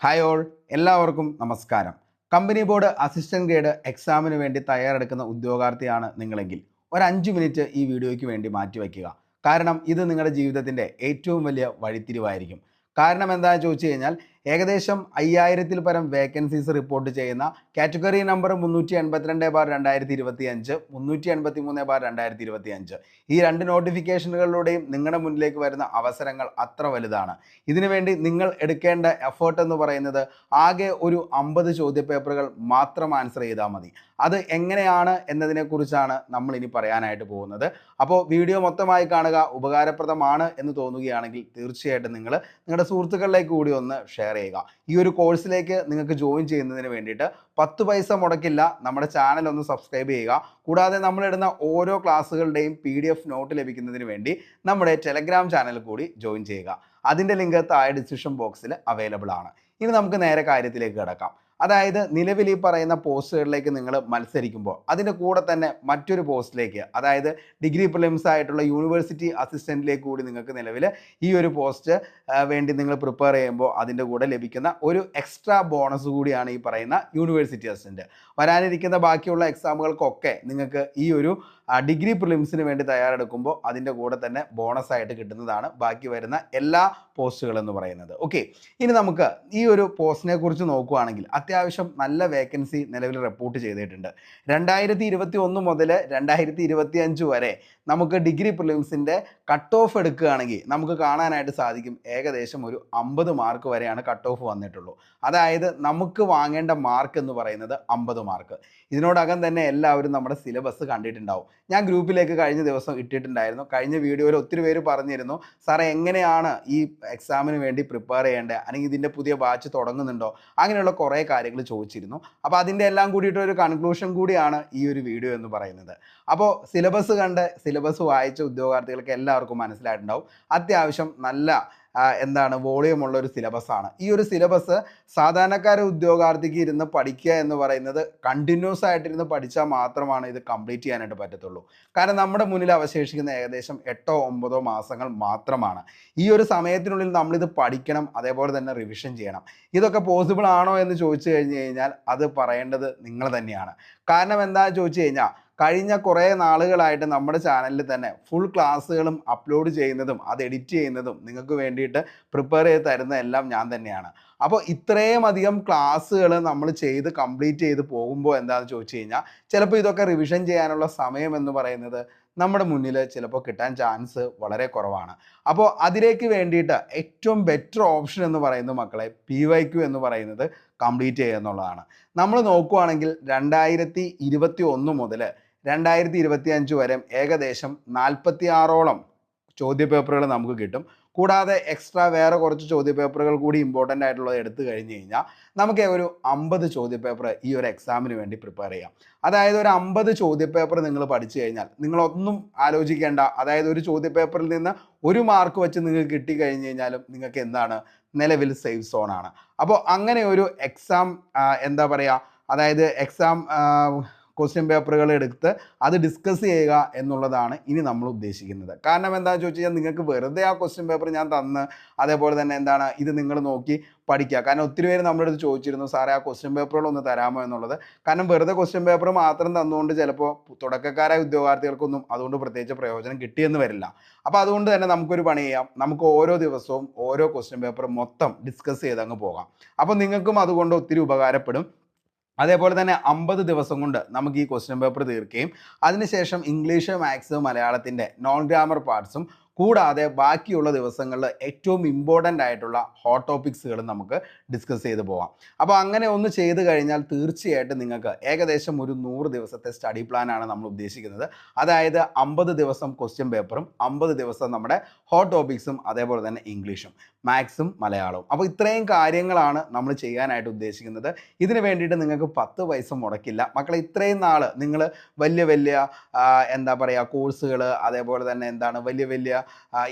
Hi all എല്ലാവർക്കും നമസ്കാരം. Company board assistant grade എക്സാമിന് വേണ്ടി തയ്യാറെടുക്കുന്ന ഉദ്യോഗാർത്ഥിയാണ് നിങ്ങളെങ്കിൽ ഒരു അഞ്ച് മിനിറ്റ് ഈ വീഡിയോയ്ക്ക് വേണ്ടി മാറ്റിവെക്കുക കാരണം ഇത് നിങ്ങളുടെ ജീവിതത്തിന്റെ ഏറ്റവും വലിയ വഴിത്തിരിവായിരിക്കും. കാരണം എന്താണെന്ന് ചോദിച്ചു കഴിഞ്ഞാൽ ഏകദേശം അയ്യായിരത്തിൽ പരം വേക്കൻസീസ് റിപ്പോർട്ട് ചെയ്യുന്ന കാറ്റഗറി നമ്പർ മുന്നൂറ്റി എൺപത്തിരണ്ട് ബാർ രണ്ടായിരത്തി ഇരുപത്തി അഞ്ച് മുന്നൂറ്റി എൺപത്തി മൂന്ന് ബാർ രണ്ടായിരത്തി ഇരുപത്തി അഞ്ച് ഈ രണ്ട് നോട്ടിഫിക്കേഷനുകളിലൂടെയും നിങ്ങളുടെ മുന്നിലേക്ക് വരുന്ന അവസരങ്ങൾ അത്ര വലുതാണ്. ഇതിനുവേണ്ടി നിങ്ങൾ എടുക്കേണ്ട എഫേർട്ട് എന്ന് പറയുന്നത് ആകെ ഒരു അമ്പത് ചോദ്യപേപ്പറുകൾ മാത്രം ആൻസർ ചെയ്താൽ മതി. അത് എങ്ങനെയാണ് എന്നതിനെക്കുറിച്ചാണ് നമ്മൾ ഇനി പറയാനായിട്ട് പോകുന്നത്. അപ്പോൾ വീഡിയോ മൊത്തമായി കാണുക ഉപകാരപ്രദമാണ് എന്ന് തോന്നുകയാണെങ്കിൽ തീർച്ചയായിട്ടും നിങ്ങൾ നിങ്ങളുടെ സുഹൃത്തുക്കളിലേക്ക് കൂടി ഒന്ന് ഷെയർ ചെയ്യുക ഈ ഒരു കോഴ്സിലേക്ക് നിങ്ങൾക്ക് ജോയിൻ ചെയ്യുന്നതിന് വേണ്ടിയിട്ട് പത്ത് പൈസ മുടക്കില്ല. നമ്മുടെ ചാനൽ ഒന്ന് സബ്സ്ക്രൈബ് ചെയ്യുക. കൂടാതെ നമ്മളിടുന്ന ഓരോ ക്ലാസ്സുകളുടെയും പി ഡി എഫ് നോട്ട് ലഭിക്കുന്നതിന് വേണ്ടി നമ്മുടെ ടെലഗ്രാം ചാനൽ കൂടി ജോയിൻ ചെയ്യുക. അതിന്റെ ലിങ്ക് താഴെ ഡിസ്ക്രിപ്ഷൻ ബോക്സിൽ അവൈലബിൾ ആണ്. ഇനി നമുക്ക് നേരെ കാര്യത്തിലേക്ക് കിടക്കാം. അതായത് നിലവിൽ ഈ പറയുന്ന പോസ്റ്റുകളിലേക്ക് നിങ്ങൾ മത്സരിക്കുമ്പോൾ അതിന്റെ കൂടെ തന്നെ മറ്റൊരു പോസ്റ്റിലേക്ക് അതായത് ഡിഗ്രി പ്രിലിംസ് ആയിട്ടുള്ള യൂണിവേഴ്സിറ്റി അസിസ്റ്റന്റിലേക്ക് കൂടി നിങ്ങൾക്ക് നിലവിൽ ഈ ഒരു പോസ്റ്റ് വേണ്ടി നിങ്ങൾ പ്രിപ്പയർ ചെയ്യുമ്പോൾ അതിന്റെ കൂടെ ലഭിക്കുന്ന ഒരു എക്സ്ട്രാ ബോണസ് കൂടിയാണ് ഈ പറയുന്ന യൂണിവേഴ്സിറ്റി അസിസ്റ്റന്റ്. വരാനിരിക്കുന്ന ബാക്കിയുള്ള എക്സാമുകൾക്കൊക്കെ നിങ്ങൾക്ക് ഈ ഒരു ഡിഗ്രി പ്രിലിംസിന് വേണ്ടി തയ്യാറെടുക്കുമ്പോൾ അതിന്റെ കൂടെ തന്നെ ബോണസ് ആയിട്ട് കിട്ടുന്നതാണ് ബാക്കി വരുന്ന എല്ലാ പോസ്റ്റുകളെന്ന് പറയുന്നത്. ഓക്കെ ഇനി നമുക്ക് ഈ ഒരു പോസ്റ്റിനെ കുറിച്ച് നോക്കുകയാണെങ്കിൽ അത്യാവശ്യം നല്ല വേക്കൻസി നിലവിൽ റിപ്പോർട്ട് ചെയ്തിട്ടുണ്ട്. രണ്ടായിരത്തി ഇരുപത്തി ഒന്ന് മുതൽ രണ്ടായിരത്തി ഇരുപത്തി അഞ്ച് വരെ നമുക്ക് ഡിഗ്രി പ്രിലിംസിന്റെ കട്ട് ഓഫ് എടുക്കുകയാണെങ്കിൽ നമുക്ക് കാണാനായിട്ട് സാധിക്കും ഏകദേശം ഒരു അമ്പത് മാർക്ക് വരെയാണ് കട്ട് ഓഫ് വന്നിട്ടുള്ളൂ. അതായത് നമുക്ക് വാങ്ങേണ്ട മാർക്ക് എന്ന് പറയുന്നത് അമ്പത് മാർക്ക് ഇതിനോടകം തന്നെ എല്ലാവരും നമ്മുടെ സിലബസ് കണ്ടിട്ടുണ്ടാവും. ഞാൻ ഗ്രൂപ്പിലേക്ക് കഴിഞ്ഞ ദിവസം ഇട്ടിട്ടുണ്ടായിരുന്നു. കഴിഞ്ഞ വീഡിയോയിൽ ഒത്തിരി പേര് പറഞ്ഞിരുന്നു സാറേ എങ്ങനെയാണ് ഈ എക്സാമിന് വേണ്ടി പ്രിപ്പയർ ചെയ്യേണ്ടത്? അല്ലെങ്കിൽ ഇതിന്റെ പുതിയ ബാച്ച് തുടങ്ങുന്നുണ്ടോ? അങ്ങനെയുള്ള കുറേ കാര്യങ്ങൾ ചോദിച്ചിരുന്നു. അപ്പോൾ അതിന്റെ എല്ലാം കൂടിയിട്ട് ഒരു കൺക്ലൂഷൻ കൂടിയാണ് ഈ ഒരു വീഡിയോ എന്ന് പറയുന്നത്. അപ്പോൾ സിലബസ് കണ്ട് സിലബസ് വായിച്ച ഉദ്യോഗാർത്ഥികൾക്ക് എല്ലാവർക്കും മനസ്സിലായിട്ടുണ്ടാവും. അത്യാവശ്യം നല്ല എന്താണ് വോളിയം ഉള്ള ഒരു സിലബസ് ആണ്. ഈ ഒരു സിലബസ് സാധാരണക്കാര ഉദ്യോഗാർത്ഥിക്ക് ഇരുന്ന് പഠിക്കുക എന്ന് പറയുന്നത് കണ്ടിന്യൂസ് ആയിട്ടിരുന്ന് പഠിച്ചാൽ മാത്രമാണ് ഇത് കംപ്ലീറ്റ് ചെയ്യാനായിട്ട് പറ്റത്തുള്ളൂ. കാരണം നമ്മുടെ മുന്നിൽ അവശേഷിക്കുന്ന ഏകദേശം എട്ടോ ഒമ്പതോ മാസങ്ങൾ മാത്രമാണ്. ഈ ഒരു സമയത്തിനുള്ളിൽ നമ്മളിത് പഠിക്കണം അതേപോലെ തന്നെ റിവിഷൻ ചെയ്യണം. ഇതൊക്കെ പോസിബിൾ ആണോ എന്ന് ചോദിച്ചു കഴിഞ്ഞു കഴിഞ്ഞാൽ അത് പറയേണ്ടത് നിങ്ങൾ തന്നെയാണ്. കാരണം എന്താ ചോദിച്ചു കഴിഞ്ഞാൽ കഴിഞ്ഞ കുറേ നാളുകളായിട്ട് നമ്മുടെ ചാനലിൽ തന്നെ ഫുൾ ക്ലാസ്സുകളും അപ്ലോഡ് ചെയ്യുന്നതും അത് എഡിറ്റ് ചെയ്യുന്നതും നിങ്ങൾക്ക് വേണ്ടിയിട്ട് പ്രിപ്പയർ ചെയ്ത് തരുന്ന എല്ലാം ഞാൻ തന്നെയാണ്. അപ്പോൾ ഇത്രയും അധികം ക്ലാസ്സുകൾ നമ്മൾ ചെയ്ത് കംപ്ലീറ്റ് ചെയ്ത് പോകുമ്പോൾ എന്താണെന്ന് ചോദിച്ചു കഴിഞ്ഞാൽ ചിലപ്പോൾ ഇതൊക്കെ റിവിഷൻ ചെയ്യാനുള്ള സമയം എന്ന് പറയുന്നത് നമ്മുടെ മുന്നിൽ ചിലപ്പോൾ കിട്ടാൻ ചാൻസ് വളരെ കുറവാണ്. അപ്പോൾ അതിലേക്ക് വേണ്ടിയിട്ട് ഏറ്റവും ബെറ്റർ ഓപ്ഷൻ എന്ന് പറയുന്നത് മക്കളെ പി വൈ ക്യു എന്ന് പറയുന്നത് കംപ്ലീറ്റ് ചെയ്യുക എന്നുള്ളതാണ്. നമ്മൾ നോക്കുവാണെങ്കിൽ രണ്ടായിരത്തി ഇരുപത്തി ഒന്ന് മുതൽ രണ്ടായിരത്തി ഇരുപത്തി അഞ്ച് വരെ ഏകദേശം നാൽപ്പത്തി ആറോളം ചോദ്യപേപ്പറുകൾ നമുക്ക് കിട്ടും. കൂടാതെ എക്സ്ട്രാ വേറെ കുറച്ച് ചോദ്യപേപ്പറുകൾ കൂടി ഇമ്പോർട്ടന്റ് ആയിട്ടുള്ളത് എടുത്തു കഴിഞ്ഞ് കഴിഞ്ഞാൽ നമുക്ക് ഒരു അമ്പത് ചോദ്യപേപ്പർ ഈ ഒരു എക്സാമിന് വേണ്ടി പ്രിപ്പയർ ചെയ്യാം. അതായത് ഒരു അമ്പത് ചോദ്യപേപ്പർ നിങ്ങൾ പഠിച്ചു കഴിഞ്ഞാൽ നിങ്ങളൊന്നും ആലോചിക്കേണ്ട. അതായത് ഒരു ചോദ്യപേപ്പറിൽ നിന്ന് ഒരു മാർക്ക് വെച്ച് നിങ്ങൾക്ക് കിട്ടി കഴിഞ്ഞ് കഴിഞ്ഞാലും നിങ്ങൾക്ക് എന്താണ്? നിലവിൽ സേഫ് സോണാണ് അപ്പോൾ അങ്ങനെ ഒരു എക്സാം എന്താ പറയുക അതായത് എക്സാം ക്വസ്റ്റ്യൻ പേപ്പറുകൾ എടുത്ത് അത് ഡിസ്കസ് ചെയ്യുക എന്നുള്ളതാണ് ഇനി നമ്മൾ ഉദ്ദേശിക്കുന്നത്. കാരണം എന്താണെന്ന് ചോദിച്ചു കഴിഞ്ഞാൽ നിങ്ങൾക്ക് വെറുതെ ആ ക്വസ്റ്റ്യൻ പേപ്പർ ഞാൻ തന്ന് അതേപോലെ തന്നെ എന്താണ് ഇത് നിങ്ങൾ നോക്കി പഠിക്കുക. കാരണം ഒത്തിരി പേര് നമ്മുടെ അടുത്ത് ചോദിച്ചിരുന്നു സാറേ ആ ക്വസ്റ്റ്യൻ പേപ്പറുകൾ ഒന്ന് തരാമോ എന്നുള്ളത്? കാരണം വെറുതെ ക്വസ്റ്റ്യൻ പേപ്പർ മാത്രം തന്നുകൊണ്ട് ചിലപ്പോൾ തുടക്കക്കാരായ ഉദ്യോഗാർത്ഥികൾക്കൊന്നും അതുകൊണ്ട് പ്രത്യേകിച്ച് പ്രയോജനം കിട്ടിയെന്ന് വരില്ല. അപ്പോൾ അതുകൊണ്ട് തന്നെ നമുക്കൊരു പണി ചെയ്യാം. നമുക്ക് ഓരോ ദിവസവും ഓരോ ക്വസ്റ്റ്യൻ പേപ്പർ മൊത്തം ഡിസ്കസ് ചെയ്ത് അങ്ങ് പോകാം. അപ്പോൾ നിങ്ങൾക്കും അതുകൊണ്ട് ഒത്തിരി ഉപകാരപ്പെടും. അതേപോലെ തന്നെ അമ്പത് ദിവസം കൊണ്ട് നമുക്ക് ഈ ക്വസ്റ്റ്യൻ പേപ്പർ തീർക്കുകയും അതിനുശേഷം ഇംഗ്ലീഷ് മാത്സ് മലയാളത്തിന്റെ നോൺ ഗ്രാമർ പാർട്സും കൂടാതെ ബാക്കിയുള്ള ദിവസങ്ങളിൽ ഏറ്റവും ഇമ്പോർട്ടന്റ് ആയിട്ടുള്ള ഹോട്ട് ടോപ്പിക്സുകൾ നമുക്ക് ഡിസ്കസ് ചെയ്ത് പോവാം. അപ്പോൾ അങ്ങനെ ഒന്ന് ചെയ്ത് കഴിഞ്ഞാൽ തീർച്ചയായിട്ടും നിങ്ങൾക്ക് ഏകദേശം ഒരു നൂറ് ദിവസത്തെ സ്റ്റഡി പ്ലാനാണ് നമ്മൾ ഉദ്ദേശിക്കുന്നത്. അതായത് അമ്പത് ദിവസം ക്വസ്റ്റ്യൻ പേപ്പറും അമ്പത് ദിവസം നമ്മുടെ ഹോട്ട് ടോപ്പിക്സും അതേപോലെ തന്നെ ഇംഗ്ലീഷും മാത്സും മലയാളവും. അപ്പോൾ ഇത്രയും കാര്യങ്ങളാണ് നമ്മൾ ചെയ്യാനായിട്ട് ഉദ്ദേശിക്കുന്നത്. ഇതിന് വേണ്ടിയിട്ട് നിങ്ങൾക്ക് പത്ത് പൈസ മുടക്കില്ല. മക്കളെ ഇത്രയും നാൾ നിങ്ങൾ വലിയ വലിയ എന്താ പറയുക കോഴ്സുകൾ അതേപോലെ തന്നെ എന്താണ് വലിയ വലിയ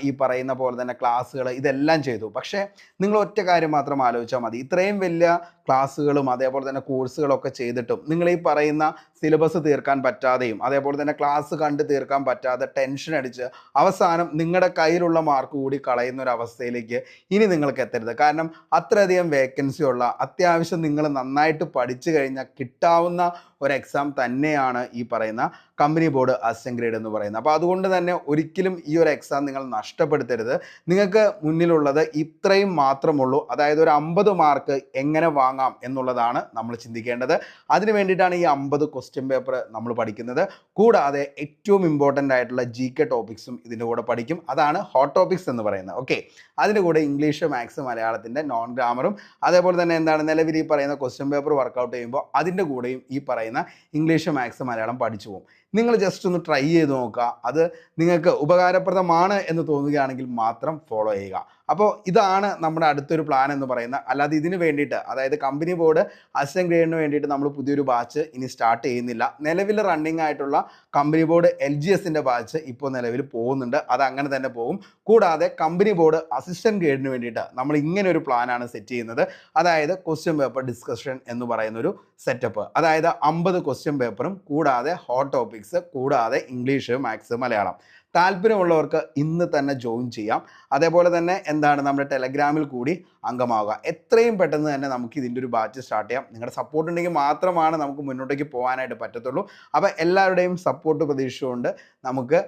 ഈ പറയുന്ന പോലെ തന്നെ ക്ലാസ്സുകൾ ഇതെല്ലാം ചെയ്തു. പക്ഷേ നിങ്ങൾ ഒറ്റ കാര്യം മാത്രം ആലോചിച്ചാൽ മതി. ഇത്രയും വലിയ ക്ലാസ്സുകളും അതേപോലെ തന്നെ കോഴ്സുകളൊക്കെ ചെയ്തിട്ടും നിങ്ങൾ ഈ പറയുന്ന സിലബസ് തീർക്കാൻ പറ്റാതെയും അതേപോലെ തന്നെ ക്ലാസ് കണ്ട് തീർക്കാൻ പറ്റാതെ ടെൻഷൻ അടിച്ച് അവസാനം നിങ്ങളുടെ കയ്യിലുള്ള മാർക്ക് കൂടി കളയുന്ന ഒരു അവസ്ഥയിലേക്ക് ഇനി നിങ്ങൾക്ക് എത്തരുത്. കാരണം അത്രയധികം വേക്കൻസി ഉള്ള അത്യാവശ്യം നിങ്ങൾ നന്നായിട്ട് പഠിച്ചു കഴിഞ്ഞാൽ കിട്ടാവുന്ന ഒരു എക്സാം തന്നെയാണ് ഈ പറയുന്ന കമ്പനി ബോർഡ് അസിസ്റ്റന്റ് ഗ്രേഡ് എന്ന് പറയുന്നത്. അപ്പോൾ അതുകൊണ്ട് തന്നെ ഒരിക്കലും ഈ ഒരു എക്സാം നിങ്ങൾ നഷ്ടപ്പെടുത്തരുത്. നിങ്ങൾക്ക് മുന്നിലുള്ളത് ഇത്രയും മാത്രമുള്ളൂ. അതായത് ഒരു അമ്പത് മാർക്ക് എങ്ങനെ വാങ്ങാം എന്നുള്ളതാണ് നമ്മൾ ചിന്തിക്കേണ്ടത്. അതിന് വേണ്ടിയിട്ടാണ് ഈ അമ്പത് ക്വസ്റ്റ്യൻ പേപ്പർ നമ്മൾ പഠിക്കുന്നത്. കൂടാതെ ഏറ്റവും ഇമ്പോർട്ടന്റ് ആയിട്ടുള്ള ജി കെ ടോപ്പിക്സും ഇതിന്റെ കൂടെ പഠിക്കും. അതാണ് ഹോട്ട് ടോപ്പിക്സ് എന്ന് പറയുന്നത്. ഓക്കെ അതിന്റെ കൂടെ ഇംഗ്ലീഷ് മാത്സ് മലയാളത്തിന്റെ നോൺ ഗ്രാമറും അതേപോലെ തന്നെ എന്താണ് നിലവിൽ ഈ പറയുന്ന ക്വസ്റ്റ്യൻ പേപ്പർ വർക്കൗട്ട് ചെയ്യുമ്പോൾ അതിന്റെ കൂടെയും ഈ പറയുന്ന ഇംഗ്ലീഷ് മാത്സ് മലയാളം പഠിച്ചു പോകും നിങ്ങൾ ജസ്റ്റ് ഒന്ന് ട്രൈ ചെയ്ത് നോക്കുക. അത് നിങ്ങൾക്ക് ഉപകാരപ്രദമാണ് എന്ന് തോന്നുകയാണെങ്കിൽ മാത്രം ഫോളോ ചെയ്യുക. അപ്പോൾ ഇതാണ് നമ്മുടെ അടുത്തൊരു പ്ലാൻ എന്ന് പറയുന്നത്. അല്ലാതെ ഇതിന് വേണ്ടിയിട്ട് അതായത് കമ്പനി ബോർഡ് അസിസ്റ്റന്റ് ഗ്രേഡിന് വേണ്ടിയിട്ട് നമ്മൾ പുതിയൊരു ബാച്ച് ഇനി സ്റ്റാർട്ട് ചെയ്യുന്നില്ല. നിലവിൽ റണ്ണിങ് ആയിട്ടുള്ള കമ്പനി ബോർഡ് എൽ ജി എസിന്റെ ബാച്ച് ഇപ്പോൾ നിലവിൽ പോകുന്നുണ്ട്. അത് അങ്ങനെ തന്നെ പോകും. കൂടാതെ കമ്പനി ബോർഡ് അസിസ്റ്റന്റ് ഗ്രേഡിന് വേണ്ടിയിട്ട് നമ്മൾ ഇങ്ങനെ ഒരു പ്ലാനാണ് സെറ്റ് ചെയ്യുന്നത്. അതായത് ക്വസ്റ്റ്യൻ പേപ്പർ ഡിസ്കഷൻ എന്ന് പറയുന്ന ഒരു സെറ്റപ്പ് അതായത് അമ്പത് ക്വസ്റ്റ്യൻ പേപ്പറും കൂടാതെ ഹോട്ട് ടോപ്പിക്സ് കൂടാതെ ഇംഗ്ലീഷ് മാത്സ് മലയാളം. താല്പര്യമുള്ളവർക്ക് ഇന്ന് തന്നെ ജോയിൻ ചെയ്യാം. അതേപോലെ തന്നെ എന്താണ് നമ്മുടെ ടെലഗ്രാമിൽ കൂടി അംഗമാവുക. എത്രയും പെട്ടെന്ന് തന്നെ നമുക്ക് ഇതിന്റെ ഒരു ബാച്ച് സ്റ്റാർട്ട് ചെയ്യാം. നിങ്ങളുടെ സപ്പോർട്ട് ഉണ്ടെങ്കിൽ മാത്രമാണ് നമുക്ക് മുന്നോട്ടേക്ക് പോകാനായിട്ട് പറ്റത്തുള്ളൂ. അപ്പോൾ എല്ലാവരുടെയും സപ്പോർട്ട് പ്രതീക്ഷിച്ചുകൊണ്ട് നമുക്ക്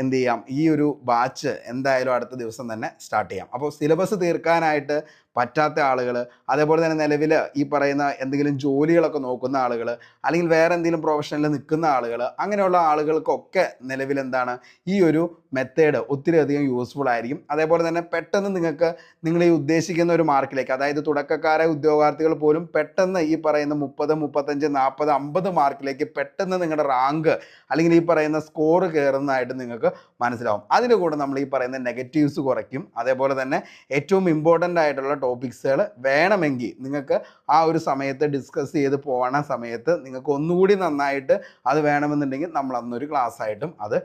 എന്ത് ചെയ്യാം? ഈ ഒരു ബാച്ച് എന്തായാലും അടുത്ത ദിവസം തന്നെ സ്റ്റാർട്ട് ചെയ്യാം. അപ്പോൾ സിലബസ് തീർക്കാനായിട്ട് പറ്റാത്ത ആളുകൾ അതേപോലെ തന്നെ നിലവിൽ ഈ പറയുന്ന എന്തെങ്കിലും ജോലികളൊക്കെ നോക്കുന്ന ആളുകൾ അല്ലെങ്കിൽ വേറെ എന്തെങ്കിലും പ്രൊഫഷനിൽ നിൽക്കുന്ന ആളുകൾ അങ്ങനെയുള്ള ആളുകൾക്കൊക്കെ നിലവിൽ എന്താണ് ഈ ഒരു മെത്തേഡ് ഒത്തിരി അധികം യൂസ്ഫുൾ ആയിരിക്കും. അതേപോലെ തന്നെ പെട്ടെന്ന് നിങ്ങൾക്ക് നിങ്ങൾ ഈ ഉദ്ദേശിക്കുന്ന ഒരു മാർക്കിലേക്ക് അതായത് തുടക്കക്കാരെ ഉദ്യോഗാർത്ഥികൾ പോലും പെട്ടെന്ന് ഈ പറയുന്ന മുപ്പത് മുപ്പത്തഞ്ച് നാൽപ്പത് അമ്പത് മാർക്കിലേക്ക് പെട്ടെന്ന് നിങ്ങളുടെ റാങ്ക് അല്ലെങ്കിൽ ഈ പറയുന്ന സ്കോർ കയറുന്നതായിട്ട് നിങ്ങൾക്ക് മനസ്സിലാവും. അതിന്റെ കൂടെ നമ്മൾ ഈ പറയുന്ന നെഗറ്റീവ്സ് കുറയ്ക്കും. അതേപോലെ തന്നെ ഏറ്റവും ഇമ്പോർട്ടന്റ് ആയിട്ടുള്ള ടോപ്പിക്സുകൾ വേണമെങ്കിൽ നിങ്ങൾക്ക് ആ ഒരു സമയത്ത് ഡിസ്കസ് ചെയ്ത് പോകണ സമയത്ത് നിങ്ങൾക്ക് ഒന്നുകൂടി നന്നായിട്ട് അത് വേണമെന്നുണ്ടെങ്കിൽ നമ്മൾ അന്നൊരു ക്ലാസ് ആയിട്ടും അത്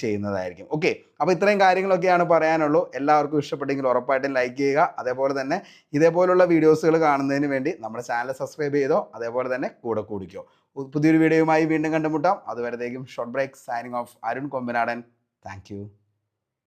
ചെയ്യുന്നതായിരിക്കും. ഓക്കെ അപ്പോൾ ഇത്രയും കാര്യങ്ങളൊക്കെയാണ് പറയാനുള്ളൂ. എല്ലാവർക്കും ഇഷ്ടപ്പെട്ടെങ്കിൽ ഉറപ്പായിട്ടും ലൈക്ക് ചെയ്യുക. അതേപോലെ തന്നെ ഇതേപോലുള്ള വീഡിയോസുകൾ കാണുന്നതിന് വേണ്ടി നമ്മുടെ ചാനൽ സബ്സ്ക്രൈബ് ചെയ്തോ അതേപോലെ തന്നെ കൂടെ കൂടിക്കോ. പുതിയൊരു വീഡിയോയുമായി വീണ്ടും കണ്ടുമുട്ടാം. അതുവരത്തേക്കും short break signing off Arun Kombanadan. Thank